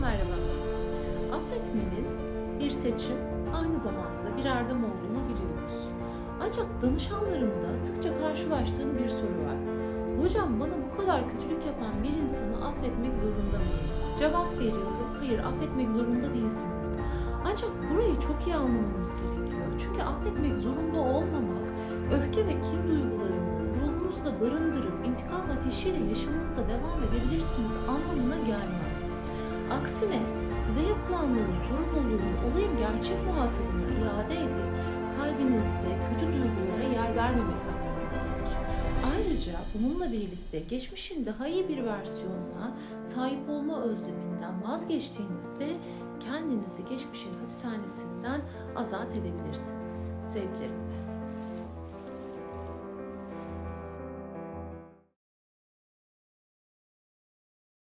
merhaba. Affetmenin bir seçim, aynı zamanda da bir erdem olduğunu biliyoruz. Ancak danışanlarımda sıkça karşılaştığım bir soru var. Hocam bana bu kadar kötülük yapan bir insanı affetmek zorunda mıyım? Cevap veriyorum, hayır affetmek zorunda değilsiniz. Ancak burayı çok iyi anlamamız gerekiyor. Çünkü affetmek zorunda olmamak, öfke ve kin duygularını ruhunuzda barındırıp intikam ateşiyle yaşamınıza devam edebilirsiniz anlamına gelmez. Aksine size yapılanların sorumluluğunu olayın gerçek muhatabına iade edip kalbinizde kötü duygulara yer vermemek anlamına gelir. Ayrıca bununla birlikte geçmişin daha iyi bir versiyonuna sahip olma özleminden vazgeçtiğinizde kendinizi geçmişin hapishanesinden azat edebilirsiniz. Sevgilerimle.